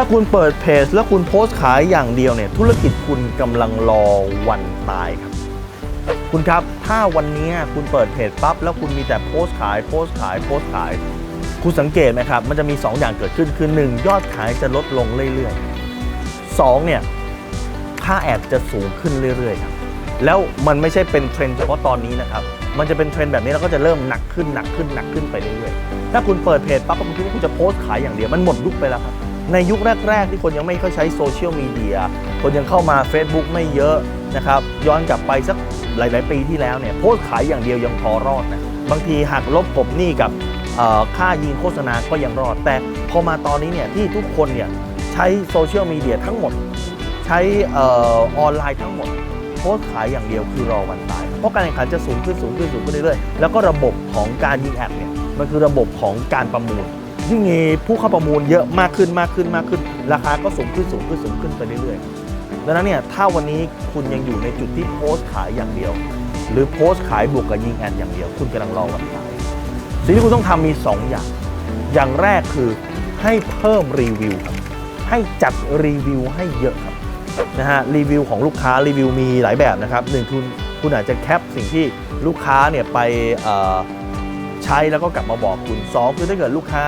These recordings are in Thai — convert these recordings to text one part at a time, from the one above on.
ถ้าคุณเปิดเพจแล้วคุณโพสต์ขายอย่างเดียวเนี่ยธุรกิจคุณกำลังรอวันตายครับ คุณครับถ้าวันนี้คุณเปิดเพจปั๊บแล้วคุณมีแต่โพสต์ขายโพสต์ขายโพสต์ขาย คุณสังเกตไหมครับ มันจะมี 2 อย่างเกิดขึ้นคือ 1 ยอดขายจะลดลงเรื่อยๆ2เนี่ยค่าแอดจะสูงขึ้นเรื่อยๆครับแล้วมันไม่ใช่เป็นเทรนเฉพาะตอนนี้นะครับ มันจะเป็นเทรนแบบนี้แล้วก็จะเริ่มหนักขึ้นหนักขึ้นหนักขึ้นไปเรื่อยๆ ถ้าคุณเปิดเพจปั๊บคุณคิดว่าคุณจะโพสต์ขายอย่างเดียวมันหมดยุคไปแล้วครับ ในยุคแรก ๆ ที่คนยังไม่เข้าใช้โซเชียลมีเดียคนยังเข้ามา Facebook ไม่เยอะนะครับย้อนกลับไปสักหลาย ๆ ปีที่แล้วเนี่ยโพสต์ขายอย่างเดียวยังพอรอดนะบางทีหักลบกบหนี้กับค่ายิงโฆษณาก็ยังรอด แต่พอมาตอนนี้เนี่ยที่ทุกคนเนี่ยใช้โซเชียลมีเดียทั้งหมด ใช้ออออนไลน์ทั้งหมดโพสต์ขายอย่างเดียวคือรอวันตาย เพราะการแข่งขันจะสูงขึ้นสูงขึ้นสูงขึ้นเรื่อยๆ แล้วก็ระบบของการยิงแอดเนี่ยมันคือระบบของการประมูล ยิ่งมีผู้เข้าประมูลเยอะมากขึ้นมากขึ้นมากขึ้น ราคาก็สูงขึ้นสูงขึ้นสูงขึ้นไปเรื่อยๆดังนั้นเนี่ยถ้าวันนี้คุณยังอยู่ในจุดที่โพสต์ขายอย่างเดียว หรือโพสต์ขายบวกกับยิงแอดอย่างเดียว คุณกำลังรอวันตายสิ่งที่คุณต้องทำมี 2 อย่าง อย่างแรกคือให้เพิ่มรีวิวครับให้จัดรีวิวให้เยอะครับนะฮะรีวิวของลูกค้ารีวิวมีหลายแบบนะครับหนึ่งคุณคุณอาจจะแคปสิ่งที่ลูกค้าเนี่ยไปใช้แล้วก็กลับมาบอกคุณสองคือถ้าเกิดลูกค้า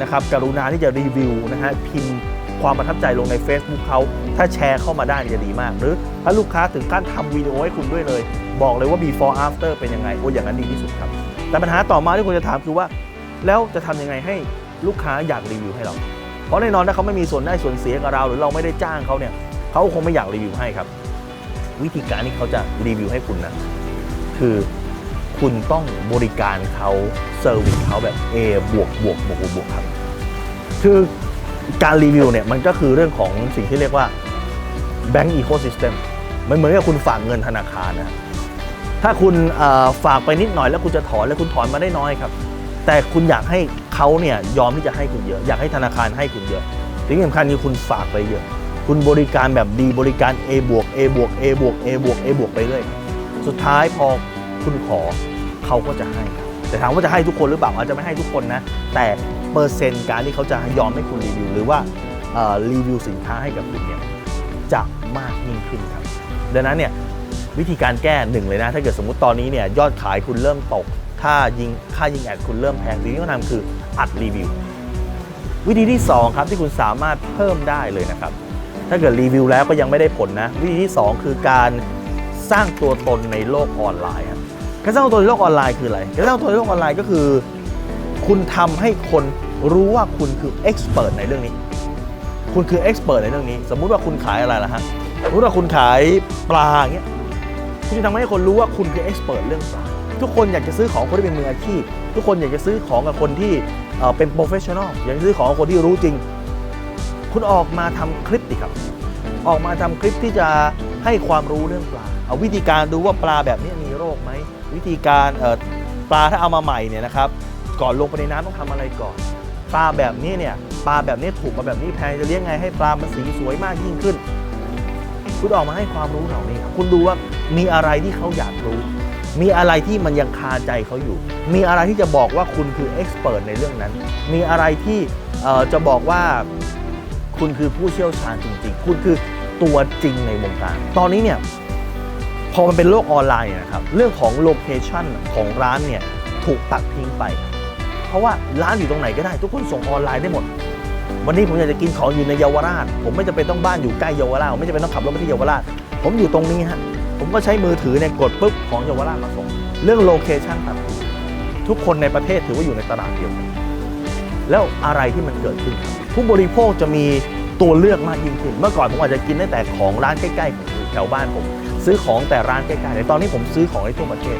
นะครับกรุณาที่จะรีวิวนะฮะพิมพ์ความประทับใจลงใน Facebook เขาถ้าแชร์เข้ามาได้จะดีมาก หรือถ้าลูกค้าถึงขั้นทำวิดีโอให้คุณด้วยเลย บอกเลยว่า before after เป็นยังไงโอ้อย่างนั้นดีที่สุดครับ แต่ปัญหาต่อมาที่คุณจะถามคือว่า แล้วจะทำยังไงให้ลูกค้าอยากรีวิวให้เรา เพราะแน่นอนถ้าเขาไม่มีส่วนได้ส่วนเสียกับเรา หรือเราไม่ได้จ้างเขาเนี่ยเขาคงไม่อยากรีวิวให้ครับ วิธีการที่เขาจะรีวิวให้คุณนะคือ คุณต้องบริการเขาเซอร์วิสเขาแบบ A บวกบวกบวกบวกบวกครับ คือการรีวิวเนี่ยมันก็คือเรื่องของสิ่งที่เรียกว่า Bank Ecosystem มันเหมือนกับคุณฝากเงินธนาคารนะถ้าคุณฝากไปนิดหน่อยแล้วคุณจะถอนแล้วคุณถอนมาได้น้อยครับ แต่คุณอยากให้เขาเนี่ยยอมที่จะให้คุณเยอะ อยากให้ธนาคารให้คุณเยอะสิ่งสำคัญคือคุณฝากไปเยอะ คุณบริการแบบดีบริการ A บวก A บวก A บวก A บวก A บวกไปเรื่อยสุดท้ายพอคุณขอ เขาก็จะให้ครับแต่ถามว่าจะให้ทุกคนหรือเปล่าอาจจะไม่ให้ทุกคนนะ แต่เปอร์เซ็นต์การที่เขาจะยอมให้คุณรีวิวหรือว่ารีวิวสินค้าให้กับคุณเนี่ยจะมากยิ่งขึ้นครับ ดังนั้นเนี่ยวิธีการแก้หนึ่งเลยนะ ถ้าเกิดสมมติตอนนี้เนี่ยยอดขายคุณเริ่มตก ค่ายิงค่ายิงแอดคุณเริ่มแพงสิ่งที่ต้องทำคืออัดรีวิว วิธีที่ 2 ครับที่คุณสามารถเพิ่มได้เลยนะครับ ถ้าเกิดรีวิวแล้วก็ยังไม่ได้ผลนะ วิธีที่ 2 คือการสร้างตัวตนในโลกออนไลน์ครับ การสร้างตัวตนในโลกออนไลน์คืออะไรการสร้างตัวตนในโลกออนไลน์ก็คือ คุณทำให้คนรู้ว่าคุณคือเอ็กซ์เพรสในเรื่องนี้ คุณคือเอ็กซ์เพรสในเรื่องนี้ สมมุติว่าคุณขายอะไรล่ะฮะสมมติว่าคุณขายปลาอย่างเงี้ยคุณจะทำให้คนรู้ว่าคุณคือเอ็กซ์เพรสเรื่องปลาทุกคนอยากจะซื้อของคนที่เป็นมืออาชีพ ทุกคนอยากจะซื้อของกับคนที่เป็นโปรเฟชชั่นอลอยากจะซื้อของกับคนที่รู้จริง คุณออกมาทำคลิปดิครับ ออกมาทำคลิปที่จะให้ความรู้เรื่องปลา เอาวิธีการดูว่าปลาแบบนี้มีโรคไหมวิธีการปลาถ้าเอามาใหม่เนี่ยนะครับก่อนลงไปในน้ำต้องทำอะไรก่อน ปลาแบบนี้เนี่ยปลาแบบนี้ถูกมาแบบนี้แพงจะเลี้ยงไงให้ปลามันสีสวยมากยิ่งขึ้น คุณออกมาให้ความรู้เหล่านี้ครับคุณดูว่ามีอะไรที่เขาอยากรู้ มีอะไรที่มันยังคาใจเขาอยู่ มีอะไรที่จะบอกว่าคุณคือเอ็กซ์เพรสในเรื่องนั้น มีอะไรที่จะบอกว่าคุณคือผู้เชี่ยวชาญจริงๆ คุณคือตัวจริงในวงการ ตอนนี้เนี่ย อมันเป็นโลกออนไลน์นะครับเรื่องของโลเคชันของร้านเนี่ยถูกตัดทิ้งไป เพราะว่าร้านอยู่ตรงไหนก็ได้ ทุกคนส่งออนไลน์ได้หมด วันนี้ผมอยากจะกินของอยู่ในเยาวราช ผมไม่จำเป็นต้องบ้านอยู่ใกล้เยาวราชไม่จำเป็นต้องขับรถไปที่เยาวราช ผมอยู่ตรงนี้ฮะผมก็ใช้มือถือเนี่ยกดปุ๊บของเยาวราชมาส่งเรื่องโลเคชันตัดทิ้งทุกคนในประเทศถือว่าอยู่ในตลาดเดียวกันแล้วอะไรที่มันเกิดขึ้น ผู้บริโภคจะมีตัวเลือกมากยิ่งขึ้น เมื่อก่อนผมอาจจะกินได้แต่ของร้านใกล้ๆของแถวบ้านผม ซื้อของแต่ร้านใกล้ๆแต่ตอนนี้ผมซื้อของในทั่วประเทศ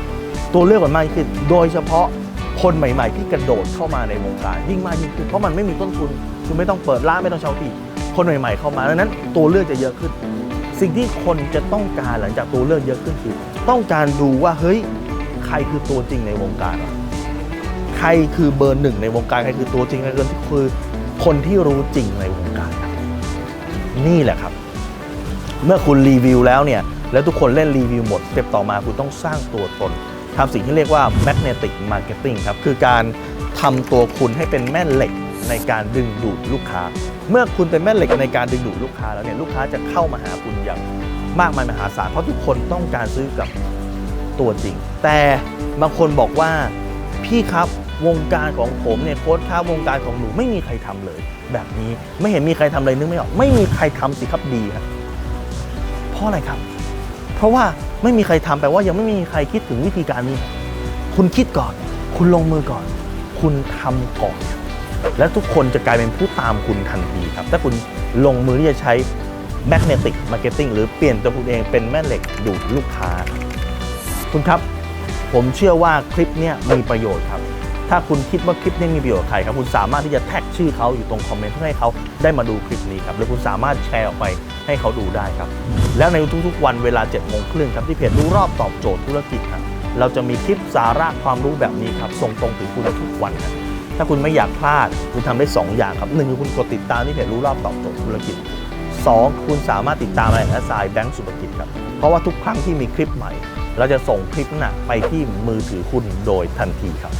ตัวเลือกมันมากขึ้น โดยเฉพาะคนใหม่ ๆ ที่กระโดดเข้ามาในวงการยิ่งมากยิ่งขึ้นเพราะมันไม่มีต้นทุนคุณไม่ต้องเปิดร้านไม่ต้องเช่าที่คนใหม่ ๆ เข้ามาดังนั้นตัวเลือกจะเยอะขึ้น สิ่งที่คนจะต้องการหลังจากตัวเลือกเยอะขึ้นคือ ต้องการดูว่าเฮ้ยใครคือตัวจริงในวงการใครคือเบอร์หนึ่งในวงการใครคือตัวจริงใครคือคือคนที่รู้จริงในวงการ นี่แหละครับ เมื่อคุณรีวิวแล้วเนี่ย แล้วทุกคนเล่นรีวิวหมดสเต็ปต่อมาคุณต้องสร้างตัวตนทำสิ่งที่เรียกว่า magnetic marketing ครับ คือการทำตัวคุณให้เป็นแม่เหล็กในการดึงดูดลูกค้า เมื่อคุณเป็นแม่เหล็กในการดึงดูดลูกค้าแล้วเนี่ยลูกค้าจะเข้ามาหาคุณอย่างมากมายมหาศาลเพราะทุกคนต้องการซื้อกับตัวจริง แต่บางคนบอกว่าพี่ครับวงการของผมเนี่ยโค้ชครับวงการของหนูไม่มีใครทำเลย แบบนี้ไม่เห็นมีใครทำเลยนึกไม่ออก ไม่มีใครทำสิครับดีครับเพราะอะไรครับ เพราะว่าไม่มีใครทำแปลว่ายังไม่มีใครคิดถึงวิธีการนี้ คุณคิดก่อน คุณลงมือก่อน คุณทำก่อน และทุกคนจะกลายเป็นผู้ตามคุณทันทีครับ ถ้าคุณลงมือที่จะใช้ magnetic marketing หรือเปลี่ยนตัวคุณเองเป็นแม่เหล็กดูดลูกค้า คุณครับ ผมเชื่อว่าคลิปนี้มีประโยชน์ครับ ถ้าคุณคิดว่าคลิปนี้มีประโยชน์ใครครับ คุณสามารถที่จะแท็กชื่อเขาอยู่ตรงคอมเมนต์เพื่อให้เขาได้มาดูคลิปนี้ครับ หรือคุณสามารถแชร์ออกไป ให้เขาดูได้ครับ แล้วในทุกๆวันเวลา7จ็ดโมงครึ่งครับที่เพจรู้รอบตอบโจทย์ธุรกิจครับเราจะมีคลิปสาระความรู้แบบนี้ครับส่งตรงถึงคุณทุกวันครับถ้าคุณไม่อยากพลาดคุณทำได้ 2 อย่างครับหนึ่งคือคุณกดติดตามที่เพจรู้รอบตอบโจทย์ธุรกิจ 2 คุณสามารถติดตามอะไรแอสไซแบงก์สุภกิจครับเพราะว่าทุกครั้งที่มีคลิปใหม่ เราจะส่งคลิปนั้นนะไปที่มือถือคุณโดยทันทีครับ